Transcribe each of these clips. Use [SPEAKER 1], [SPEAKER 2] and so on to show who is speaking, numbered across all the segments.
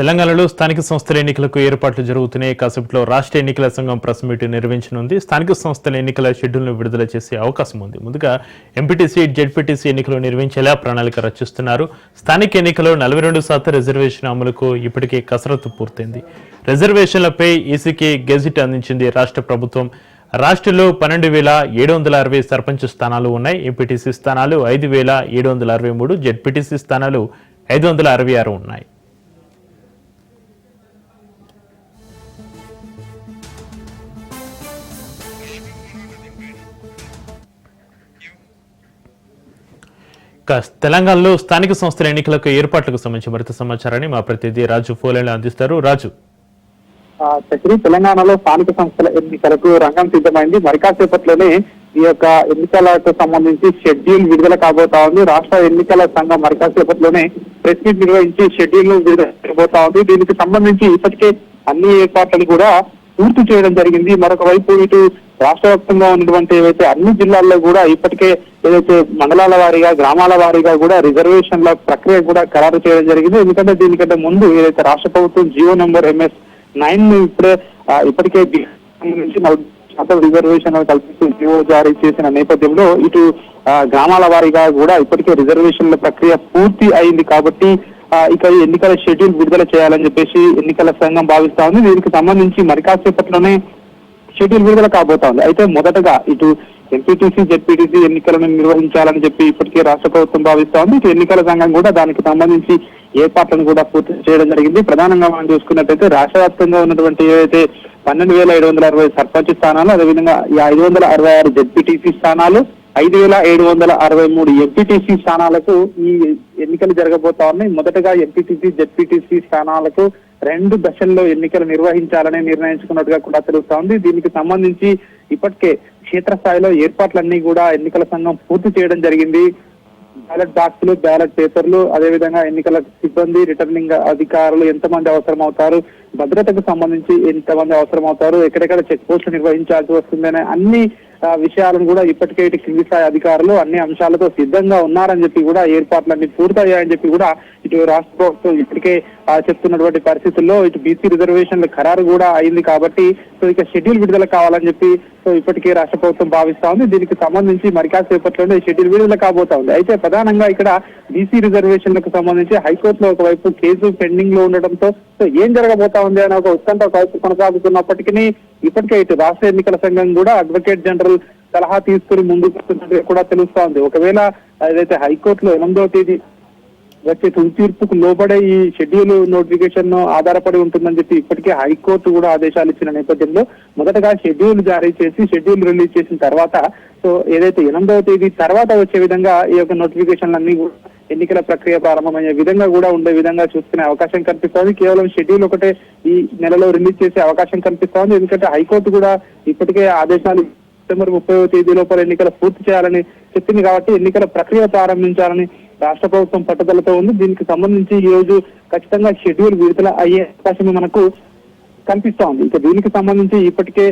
[SPEAKER 1] తెలంగాణలో స్థానిక సంస్థల ఎన్నికలకు ఏర్పాట్లు జరుగుతున్నాయి. కాసేపట్లో రాష్ట్ర ఎన్నికల సంఘం ప్రెస్ మీట్ నిర్వహించనుంది. స్థానిక సంస్థల ఎన్నికల షెడ్యూల్ను విడుదల చేసే అవకాశం ఉంది. ముందుగా ఎంపీటీసీ జెడ్పీటీసీ ఎన్నికలు నిర్వహించేలా ప్రణాళిక రచిస్తున్నారు. స్థానిక ఎన్నికలో నలభై రెండు శాతం రిజర్వేషన్ అమలుకు ఇప్పటికే కసరత్తు పూర్తయింది. రిజర్వేషన్లపై ఈసీకి గెజిట్ అందించింది రాష్ట్ర ప్రభుత్వం. రాష్ట్రంలో పన్నెండు వేల ఏడు వందల అరవై సర్పంచ్ స్థానాలు ఉన్నాయి. ఎంపీటీసీ స్థానాలు ఐదు వేల ఏడు వందల అరవై మూడు జెడ్పీటీసీ స్థానాలు ఐదు వందల అరవై ఆరు ఉన్నాయి. తెలంగాణలో స్థానిక సంస్థల ఎన్నికలకు ఏర్పాట్లకు సంబంధించి మరింత సమాచారాన్ని మా ప్రతినిధి రాజు ఫోలేలో అందిస్తారు. రాజు.
[SPEAKER 2] చక్రి తెలంగాణలో స్థానిక సంస్థల ఎన్నికలకు రంగం సిద్ధమైంది. మరికాసేపట్లోనే ఈ యొక్క ఎన్నికలకు సంబంధించి షెడ్యూల్ విడుదల కాబోతా ఉంది. రాష్ట్ర ఎన్నికల సంఘం మరికాసేపట్లోనే ప్రెస్ మీట్ నిర్వహించి షెడ్యూల్ను విడుదల చేయబోతా ఉంది. దీనికి సంబంధించి ఇప్పటికే అన్ని ఏర్పాట్లను కూడా పూర్తి చేయడం జరిగింది. మరొక వైపు ఇటు రాష్ట్ర వ్యాప్తంగా ఉన్నటువంటి ఏవైతే అన్ని జిల్లాల్లో కూడా ఇప్పటికే ఏదైతే మండలాల వారీగా గ్రామాల వారీగా కూడా రిజర్వేషన్ల ప్రక్రియ కూడా ఖరారు చేయడం జరిగింది. ఎందుకంటే దీనికంటే ముందు ఏదైతే రాష్ట్ర ప్రభుత్వం జియో నెంబర్ ఎంఎస్ నైన్ ఇప్పుడే ఇప్పటికే ది- శాతం రిజర్వేషన్ కల్పిస్తూ జియో జారీ చేసిన నేపథ్యంలో ఇటు గ్రామాల వారీగా కూడా ఇప్పటికే రిజర్వేషన్ల ప్రక్రియ పూర్తి అయింది కాబట్టి ఇక ఎన్నికల షెడ్యూల్ విడుదల చేయాలని చెప్పేసి ఎన్నికల సంఘం భావిస్తా ఉంది. దీనికి సంబంధించి మరి కాసేపట్లోనే షెడ్యూల్ విడుదల కాబోతోంది. అయితే మొదటగా ఇటు ఎంపీటీసీ జెడ్పీటీసీ ఎన్నికలను నిర్వహించాలని చెప్పి ఇప్పటికే రాష్ట్ర ప్రభుత్వం భావిస్తోంది. ఇటు ఎన్నికల సంఘం కూడా దానికి సంబంధించి ఏర్పాట్లను కూడా పూర్తి చేయడం జరిగింది. ప్రధానంగా మనం చూసుకున్నట్టయితే రాష్ట్ర వ్యాప్తంగా ఉన్నటువంటి ఏవైతే పన్నెండు వేల ఏడు వందల అరవై సర్పంచ్ స్థానాలు అదేవిధంగా ఈ ఐదు వందల అరవై ఆరు జెడ్పీటీసీ స్థానాలు ఐదు వేల ఏడు వందల అరవై మూడు ఎంపీటీసీ స్థానాలకు ఈ ఎన్నికలు జరగబోతా ఉన్నాయి. మొదటగా ఎంపీటీసీ జెడ్పీటీసీ స్థానాలకు రెండు దశల్లో ఎన్నికలు నిర్వహించాలని నిర్ణయించుకున్నట్టుగా కూడా తెలుస్తా ఉంది. దీనికి సంబంధించి ఇప్పటికే క్షేత్రస్థాయిలో ఏర్పాట్లన్నీ కూడా ఎన్నికల సంఘం పూర్తి చేయడం జరిగింది. బ్యాలెట్ బాక్సులు బ్యాలెట్ పేపర్లు అదేవిధంగా ఎన్నికల సిబ్బంది రిటర్నింగ్ అధికారులు ఎంతమంది అవసరం అవుతారు భద్రతకు సంబంధించి ఎంతమంది అవసరం అవుతారు ఎక్కడెక్కడ చెక్ పోస్టులు నిర్వహించాల్సి వస్తుందనే అన్ని విషయాలను కూడా ఇప్పటికే ఇటు కింది స్థాయి అధికారులు అన్ని అంశాలతో సిద్ధంగా ఉన్నారని చెప్పి కూడా ఏర్పాట్లన్నీ పూర్తయ్యాయని చెప్పి కూడా ఇటు రాష్ట్ర ప్రభుత్వం ఇప్పటికే ఆ, చెప్తున్నటువంటి పరిస్థితుల్లో ఇటు బీసీ రిజర్వేషన్ల ఖరారు కూడా అయింది కాబట్టి సో ఇక షెడ్యూల్ విడుదల కావాలని చెప్పి సో ఇప్పటికే రాష్ట్ర ప్రభుత్వం భావిస్తా ఉంది. దీనికి సంబంధించి మరి కాసేపట్లోనే షెడ్యూల్ విడుదల కాబోతా ఉంది. అయితే ప్రధానంగా ఇక్కడ బీసీ రిజర్వేషన్లకు సంబంధించి హైకోర్టులో ఒకవైపు కేసు పెండింగ్లో ఉండడంతో ఏం జరగబోతా ఉంది అని ఒక ఉత్కంఠ ఒకవైపు కొనసాగుతున్నప్పటికీ ఇప్పటికే ఇటు రాష్ట్ర ఎన్నికల సంఘం కూడా అడ్వకేట్ జనరల్ సలహా తీసుకుని ముందుకు కూడా తెలుస్తా ఉంది. ఒకవేళ ఏదైతే హైకోర్టులో ఎనిమిదవ తేదీ వచ్చే తుది తీర్పుకు లోబడే ఈ షెడ్యూల్ నోటిఫికేషన్ ఆధారపడి ఉంటుందని చెప్పి ఇప్పటికే హైకోర్టు కూడా ఆదేశాలు ఇచ్చిన నేపథ్యంలో మొదటగా షెడ్యూల్ జారీ చేసి షెడ్యూల్ రిలీజ్ చేసిన తర్వాత సో ఏదైతే ఎనిమిదవ తేదీ తర్వాత వచ్చే విధంగా ఈ యొక్క నోటిఫికేషన్లన్నీ కూడా ఎన్నికల ప్రక్రియ ప్రారంభమయ్యే విధంగా కూడా ఉండే విధంగా చూసుకునే అవకాశం కనిపిస్తోంది. కేవలం షెడ్యూల్ ఒకటే ఈ నెలలో రిలీజ్ చేసే అవకాశం కనిపిస్తోంది. ఎందుకంటే హైకోర్టు కూడా ఇప్పటికే ఆదేశాలు సెప్టెంబర్ ముప్పై తేదీ లోపల ఎన్నికలు పూర్తి చేయాలని చెప్పింది కాబట్టి ఎన్నికల ప్రక్రియ ప్రారంభించాలని రాష్ట్ర ప్రభుత్వం పట్టుదలతో ఉంది. దీనికి సంబంధించి ఈ రోజు ఖచ్చితంగా షెడ్యూల్ విడుదల అయ్యే అవకాశం మనకు కనిపిస్తా ఉంది ఇక దీనికి సంబంధించి ఇప్పటికే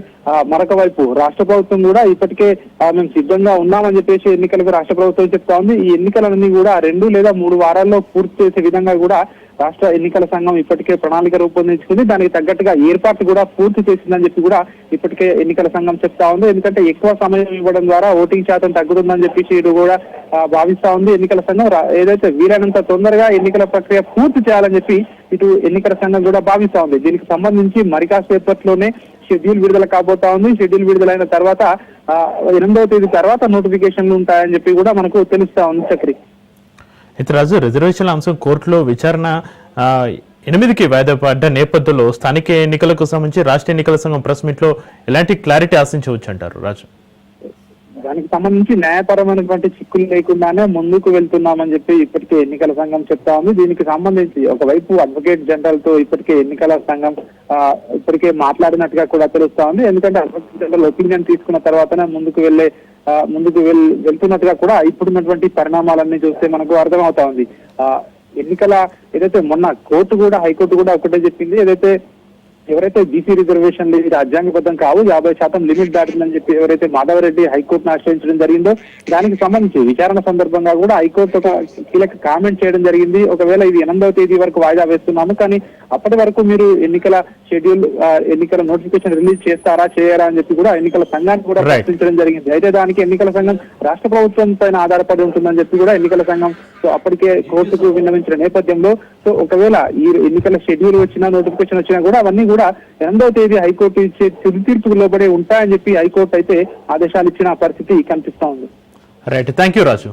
[SPEAKER 2] మరొక వైపు రాష్ట్ర ప్రభుత్వం కూడా ఇప్పటికే మేము సిద్ధంగా ఉన్నామని చెప్పేసి ఎన్నికలకు రాష్ట్ర ప్రభుత్వం చెప్తా ఉంది ఈ ఎన్నికలన్నీ కూడా రెండు లేదా మూడు వారాల్లో పూర్తి చేసే విధంగా కూడా రాష్ట్ర ఎన్నికల సంఘం ఇప్పటికే ప్రణాళిక రూపొందించుకుంది. దానికి తగ్గట్టుగా ఏర్పాట్లు కూడా పూర్తి చేసిందని చెప్పి కూడా ఇప్పటికే ఎన్నికల సంఘం చెప్తా ఉంది. ఎందుకంటే ఎక్కువ సమయం ఇవ్వడం ద్వారా ఓటింగ్ శాతం తగ్గుతుందని చెప్పేసి ఇది కూడా భావిస్తా ఉంది ఎన్నికల సంఘం. ఏదైతే వీలైనంత తొందరగా ఎన్నికల ప్రక్రియ పూర్తి చేయాలని చెప్పి ఇటు ఎన్నికల సంఘం కూడా భావిస్తా ఉంది. దీనికి సంబంధించి మరి కాసేపట్లోనే షెడ్యూల్ విడుదల కాబోతా ఉంది. షెడ్యూల్ విడుదలైన తర్వాత ఎనిమిదవ తేదీ తర్వాత నోటిఫికేషన్లు ఉంటాయని చెప్పి కూడా మనకు తెలుస్తా ఉంది చక్రి.
[SPEAKER 1] ఇతరాజు రిజర్వేషన్ రిజర్వేషన్ల అంశం కోర్టులో విచారణ ఎనిమిదికి వాయిదా పడ్డ నేపథ్యంలో స్థానిక ఎన్నికలకు సంబంధించి రాష్ట్ర ఎన్నికల సంఘం ప్రెస్ మీట్లో ఎలాంటి క్లారిటీ ఆశించవచ్చు అంటారు రాజు?
[SPEAKER 2] దానికి సంబంధించి న్యాయపరమైనటువంటి చిక్కులు లేకుండానే ముందుకు వెళ్తున్నామని చెప్పి ఇప్పటికే ఎన్నికల సంఘం చెప్తా ఉంది. దీనికి సంబంధించి ఒకవైపు అడ్వకేట్ జనరల్తో ఇప్పటికే ఎన్నికల సంఘం ఆ, ఇప్పటికే మాట్లాడినట్టుగా కూడా తెలుస్తా ఉంది. ఎందుకంటే అడ్వకేట్ జనరల్ ఒపీనియన్ తీసుకున్న తర్వాతనే ముందుకు వెళ్ళే ఆ, ముందుకు వెల్ వెళ్తున్నట్టుగా కూడా ఇప్పుడున్నటువంటి పరిణామాలన్నీ చూస్తే మనకు అర్థమవుతా ఉంది. ఆ, ఎన్నికల ఏదైతే మొన్న కోర్టు కూడా హైకోర్టు కూడా ఒకటే చెప్పింది. ఏదైతే ఎవరైతే బీసీ రిజర్వేషన్లు ఇది రాజ్యాంగబద్ధం కావు యాభై శాతం లిమిట్ దాటిందని చెప్పి ఎవరైతే మాధవరెడ్డి హైకోర్టును ఆశ్రయించడం జరిగిందో దానికి సంబంధించి విచారణ సందర్భంగా కూడా హైకోర్టు ఒక కీలక కామెంట్ చేయడం జరిగింది ఒకవేళ ఇది ఎనిమిదవ తేదీ వరకు వాయిదా వేస్తున్నాము కానీ అప్పటి వరకు మీరు ఎన్నికల షెడ్యూల్ ఎన్నికల నోటిఫికేషన్ రిలీజ్ చేస్తారా చేయరా అని చెప్పి కూడా ఎన్నికల సంఘాన్ని కూడా. ప్రశ్నించడం జరిగింది అయితే దానికి ఎన్నికల సంఘం రాష్ట్ర ప్రభుత్వం పైన ఆధారపడి ఉంటుందని చెప్పి కూడా ఎన్నికల సంఘం సో అప్పటికే కోర్టుకు విన్నవించిన నేపథ్యంలో సో ఒకవేళ ఈ ఎన్నికల షెడ్యూల్ వచ్చినా నోటిఫికేషన్ వచ్చినా కూడా అవన్నీ కూడా ఎనిమిదవ తేదీ హైకోర్టు ఇచ్చే తుది తీర్పుకు లోబడే ఉంటాయని చెప్పి హైకోర్టు అయితే ఆదేశాలు ఇచ్చిన పరిస్థితి కనిపిస్తా ఉంది.
[SPEAKER 1] Right thank you Raju